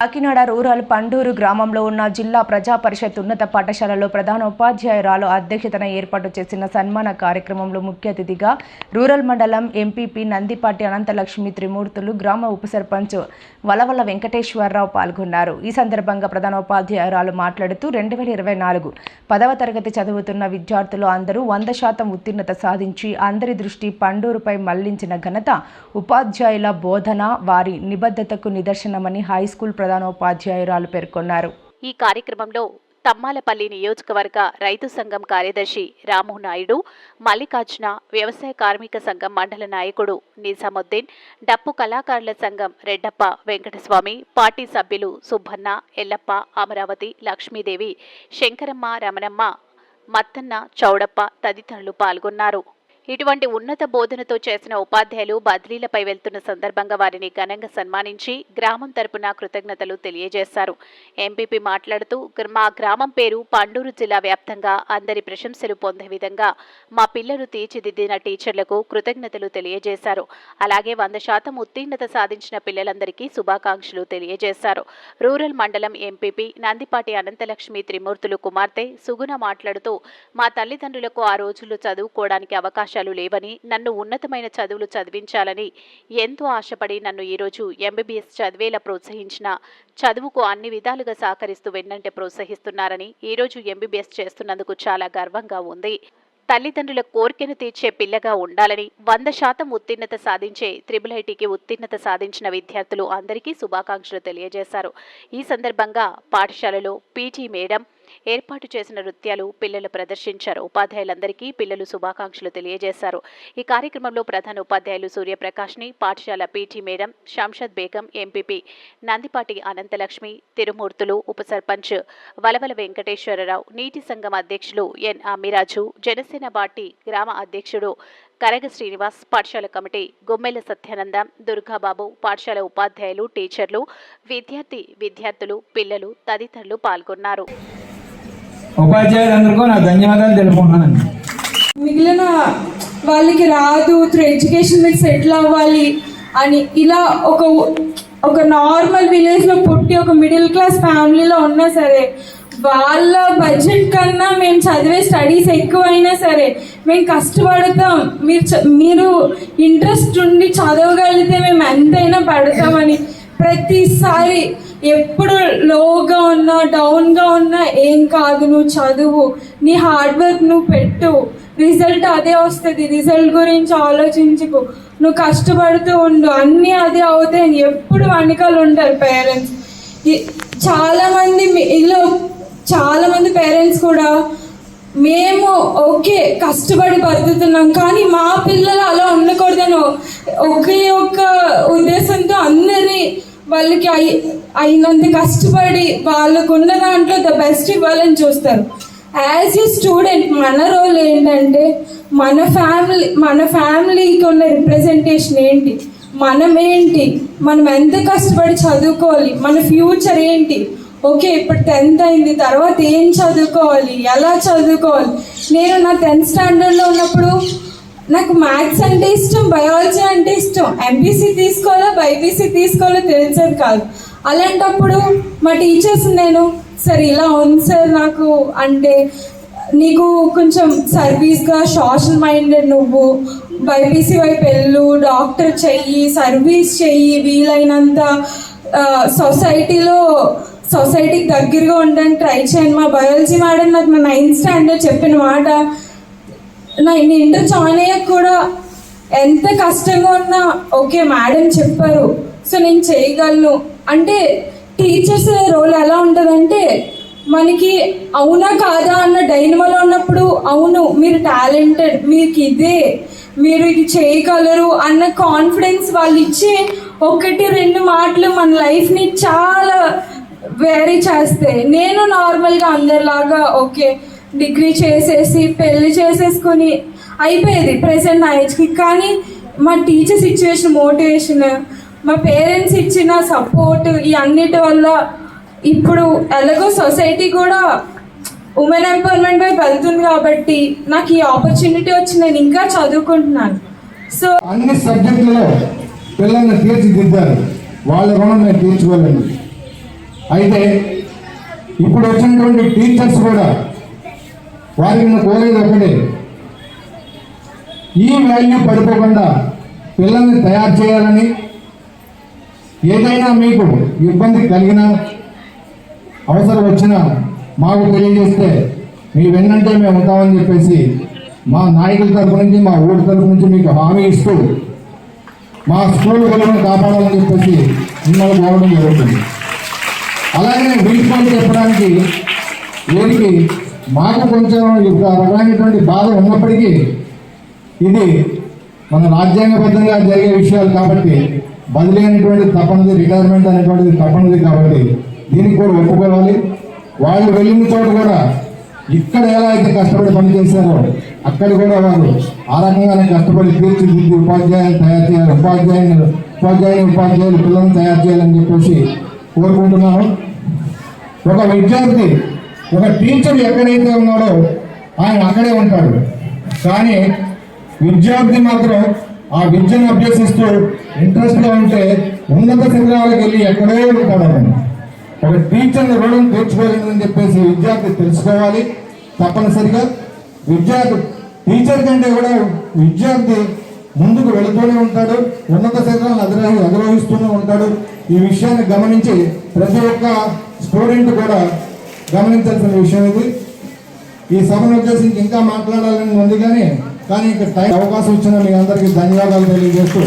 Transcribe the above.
Kakinada rural Panduru గ్రామంలో ఉన్న జిల్లా ప్రజా పరిషత్ ఉన్నత పాఠశాలలో ప్రధాన ఉపాధ్యాయురాలు అధ్యక్షతన ఏర్పాటు చేసిన సన్మాన కార్యక్రమంలో ముఖ్య అతిథిగా రూరల్ మండలం ఎంపీపీ నందిపాటి అనంతలక్ష్మి త్రిమూర్తులు గ్రామ ఉప సర్పంచ్ వలవల వెంకటేశ్వరరావు పాల్గొన్నారు. ఈ సందర్భంగా ప్రధాన ఉపాధ్యాయురాలు మాట్లాడుతూ రెండు వేల ఇరవై నాలుగు పదవ తరగతి చదువుతున్న విద్యార్థులు అందరూ వంద శాతం ఉత్తీర్ణత సాధించి అందరి దృష్టి పండూరుపై మళ్ళించిన ఘనత ఉపాధ్యాయుల బోధన వారి నిబద్ధతకు నిదర్శనమని హైస్కూల్ ప్రధానోపాధ్యాయురాలు పేర్కొన్నారు. ఈ కార్యక్రమంలో తమ్మాలపల్లి నియోజకవర్గ రైతు సంఘం కార్యదర్శి రాము నాయుడు మల్లికార్జున వ్యవసాయ కార్మిక సంఘం మండల నాయకుడు నిజాముద్దీన్ డప్పు కళాకారుల సంఘం రెడ్డప్ప వెంకటస్వామి పార్టీ సభ్యులు సుబ్బన్న ఎల్లప్ప అమరావతి లక్ష్మీదేవి శంకరమ్మ రమణమ్మ మత్తన్న చౌడప్ప తదితరులు పాల్గొన్నారు. ఇటువంటి ఉన్నత బోధనతో చేసిన ఉపాధ్యాయులు బదిలీలపై వెళ్తున్న సందర్భంగా వారిని ఘనంగా సన్మానించి గ్రామం తరపున కృతజ్ఞతలు తెలియజేశారు. ఎంపీపీ మాట్లాడుతూ మా గ్రామం పేరు పండూరు జిల్లా వ్యాప్తంగా అందరి ప్రశంసలు పొందే విధంగా మా పిల్లలు తీర్చిదిద్దిన టీచర్లకు కృతజ్ఞతలు తెలియజేశారు. అలాగే వంద శాతం ఉత్తీర్ణత సాధించిన పిల్లలందరికీ శుభాకాంక్షలు తెలియజేశారు. రూరల్ మండలం ఎంపీపీ నందిపాటి అనంతలక్ష్మి త్రిమూర్తులు కుమార్తె సుగుణ మాట్లాడుతూ మా తల్లిదండ్రులకు ఆ రోజుల్లో చదువుకోవడానికి అవకాశం అవకాశాలు లేవని నన్ను ఉన్నతమైన చదువులు చదివించాలని ఎంతో ఆశపడి నన్ను ఈరోజు ఎంబీబీఎస్ చదివేలా ప్రోత్సహించిన చదువుకు అన్ని విధాలుగా సహకరిస్తూ వెన్నంటే ప్రోత్సహిస్తున్నారని ఈరోజు ఎంబీబీఎస్ చేస్తున్నందుకు చాలా గర్వంగా ఉంది. తల్లిదండ్రుల కోరికను తీర్చే పిల్లగా ఉండాలని వంద శాతం ఉత్తీర్ణత సాధించే త్రిబుల్ ఐటీకి ఉత్తీర్ణత సాధించిన విద్యార్థులు అందరికీ శుభాకాంక్షలు తెలియజేశారు. ఈ సందర్భంగా పాఠశాలలో పీటీ మేడం ఏర్పాటు చేసిన నృత్యాలు పిల్లలు ప్రదర్శించారు. ఉపాధ్యాయులందరికీ పిల్లలు శుభాకాంక్షలు తెలియజేశారు. ఈ కార్యక్రమంలో ప్రధాన ఉపాధ్యాయులు సూర్యప్రకాష్ని పాఠశాల PT madam Shamshad Begum MPP Nandipati Ananthalakshmi Tirumurthulu ఉప సర్పంచ్ వలవల వెంకటేశ్వరరావు నీటి సంఘం అధ్యక్షులు ఎన్ అమిరాజు జనసేన పార్టీ గ్రామ అధ్యక్షుడు కరగ శ్రీనివాస్ పాఠశాల కమిటీ గుమ్మెల సత్యానందం దుర్గాబాబు పాఠశాల ఉపాధ్యాయులు టీచర్లు విద్యార్థి విద్యార్థులు పిల్లలు తదితరులు పాల్గొన్నారు. ఉపాధ్యాయులందరికీ నా ధన్యవాదాలు తెలుపుకుంటున్నానండి. మిగిలిన వాళ్ళకి రాదు త్రూ ఎడ్యుకేషన్ మీద సెటిల్ అవ్వాలి అని ఇలా ఒక ఒక నార్మల్ విలేజ్లో పుట్టి ఒక మిడిల్ క్లాస్ ఫ్యామిలీలో ఉన్నా సరే వాళ్ళ బడ్జెట్ కన్నా మేము చదివే స్టడీస్ ఎక్కువైనా సరే మేము కష్టపడతాం. మీరు చ- మీరు ఇంట్రెస్ట్ ఉండి చదవగలిగితే మేము ఎంతైనా పడతామని ప్రతిసారి ఎప్పుడు లోగా ఉన్నా డౌన్గా ఉన్నా ఏం కాదు నువ్వు చదువు నీ హార్డ్ వర్క్ నువ్వు పెట్టు. రిజల్ట్ అదే వస్తుంది. రిజల్ట్ గురించి ఆలోచించుకు. నువ్వు కష్టపడుతూ ఉండు. అన్నీ అదే అవుతాయి. అని ఎప్పుడు వెనకాల ఉంటారు పేరెంట్స్ చాలామంది ఇలా చాలామంది పేరెంట్స్ కూడా మేము ఓకే కష్టపడి బతుకుతున్నాం కానీ మా పిల్లలు అలా ఉండకూడదని. ఒకే ఒక్క ఉద్దేశంతో అందరి వాళ్ళకి అయినంత కష్టపడి వాళ్ళకున్న దాంట్లో ద బెస్ట్ ఇవ్వాలని చూస్తారు. యాజ్ ఏ స్టూడెంట్ మన రోల్ ఏంటంటే మన ఫ్యామిలీ మన ఫ్యామిలీకి ఉన్న రిప్రజెంటేషన్ ఏంటి? మనం ఏంటి? మనం ఎంత కష్టపడి చదువుకోవాలి? మన ఫ్యూచర్ ఏంటి? ఓకే ఇప్పుడు టెన్త్ అయింది తర్వాత ఏం చదువుకోవాలి? ఎలా చదువుకోవాలి? నేను నా టెన్త్ స్టాండర్డ్లో ఉన్నప్పుడు నాకు మ్యాథ్స్ అంటే ఇష్టం బయాలజీ అంటే ఇష్టం. ఎంపీసీ తీసుకోవాలో బైపీసీ తీసుకోవాలో తెలిసేది కాదు. అలాంటప్పుడు మా టీచర్స్ నేను సార్ ఇలా ఉంది సార్ నాకు అంటే నీకు కొంచెం సర్వీస్గా సోషల్ మైండెడ్ నువ్వు బైపీసీ వైపు వెళ్ళు డాక్టర్ చెయ్యి సర్వీస్ చెయ్యి వీలైనంత సొసైటీలో సొసైటీకి దగ్గరగా ఉండడానికి ట్రై చేయండి. మా బయాలజీ మేడం నాకు నా నైన్త్ స్టాండర్డ్ చెప్పిన మాట నా నేను ఇంటర్ జాయిన్ అయ్యాక కూడా ఎంత కష్టంగా ఉన్నా ఓకే మేడం చెప్పారు. సో నేను చేయగలను. అంటే టీచర్స్ రోల్ ఎలా ఉంటుందంటే మనకి అవునా కాదా అన్న డైనమలో ఉన్నప్పుడు అవును మీరు టాలెంటెడ్ మీకు ఇదే మీరు ఇది చేయగలరు అన్న కాన్ఫిడెన్స్ వాళ్ళు ఇచ్చే ఒకటి రెండు మాటలు మన లైఫ్ని చాలా వేరీ చేస్తాయి. నేను నార్మల్గా అందరిలాగా ఓకే డిగ్రీ చేసేసి పెళ్ళి చేసేసుకొని అయిపోయేది ప్రెసెంట్ నా ఏజ్కి కానీ మా టీచర్స్ సిచ్యువేషన్ మోటివేషన్ మా పేరెంట్స్ ఇచ్చిన సపోర్ట్ ఈ అన్నిటి వల్ల ఇప్పుడు ఎలాగో సొసైటీ కూడా ఉమెన్ ఎంపవర్మెంట్ వైపు వెళ్తుంది కాబట్టి నాకు ఈ ఆపర్చునిటీ వచ్చి నేను ఇంకా చదువుకుంటున్నాను. సో అన్ని సబ్జెక్టులలో పిల్లల్ని తీర్చిదిద్దారు. వాళ్ళ రుణం నేను తీర్చుకోలేను. అయితే ఇప్పుడు వచ్చినటువంటి టీచర్స్ కూడా వారికి నేను కోరేది ఒకటే. ఈ వాల్యూ పడిపోకుండా పిల్లల్ని తయారు చేయాలని ఏదైనా మీకు ఇబ్బంది కలిగిన అవసరం వచ్చినా మాకు తెలియజేస్తే మీ వెన్నంటే మేము ఉంటామని చెప్పేసి మా నాయకుల తరపు నుంచి మా ఊరి తరపు నుంచి మీకు హామీ ఇస్తూ మా స్కూల్ విలువను కాపాడాలని చెప్పేసి మిమ్మల్ని కోరడం జరుగుతుంది. అలాగే వీటిపై చెప్పడానికి వీరికి మాకు కొంచెం రకమైనటువంటి బాధ ఉన్నప్పటికీ ఇది మన రాజ్యాంగబద్ధంగా జరిగే విషయాలు కాబట్టి బదిలీ అనేటువంటి తప్పనిది రిటైర్మెంట్ అనేటువంటిది తప్పనిది కాబట్టి దీనికి కూడా ఒప్పుకోవాలి. వాళ్ళు వెళ్ళిన చోట కూడా ఇక్కడ ఎలా అయితే కష్టపడి పనిచేశారో అక్కడ కూడా వారు ఆ రకంగానే కష్టపడి తీర్చిదిద్ది ఉపాధ్యాయులు తయారు చేయాలి ఉపాధ్యాయులు ఉపాధ్యాయులు ఉపాధ్యాయులు పిల్లల్ని తయారు చేయాలని చెప్పేసి కోరుకుంటున్నాను. ఒక విద్యార్థి ఒక టీచర్ ఎక్కడైతే ఉన్నాడో ఆయన అక్కడే ఉంటాడు. కానీ విద్యార్థి మాత్రం ఆ విద్యను అభ్యసిస్తూ ఇంట్రెస్ట్గా ఉంటే ఉన్నత శిఖరాలకు వెళ్ళి ఎక్కడో ఉంటాడు. ఒక టీచర్ని రుణం తీర్చుకోలేదని చెప్పేసి విద్యార్థి తెలుసుకోవాలి. తప్పనిసరిగా విద్యార్థి టీచర్ కంటే కూడా విద్యార్థి ముందుకు వెళుతూనే ఉంటాడు. ఉన్నత శిఖరాలను అధిరోహి అధిరోహిస్తూనే ఉంటాడు. ఈ విషయాన్ని గమనించి ప్రతి ఒక్క స్టూడెంట్ కూడా గమనించాల్సిన విషయం ఇది. ఈ సభను ఉద్దేశించి ఇంకా మాట్లాడాలని ఉంది కానీ కానీ ఇక్కడ టైం అవకాశం ఇచ్చిన మీ అందరికీ ధన్యవాదాలు తెలియజేస్తూ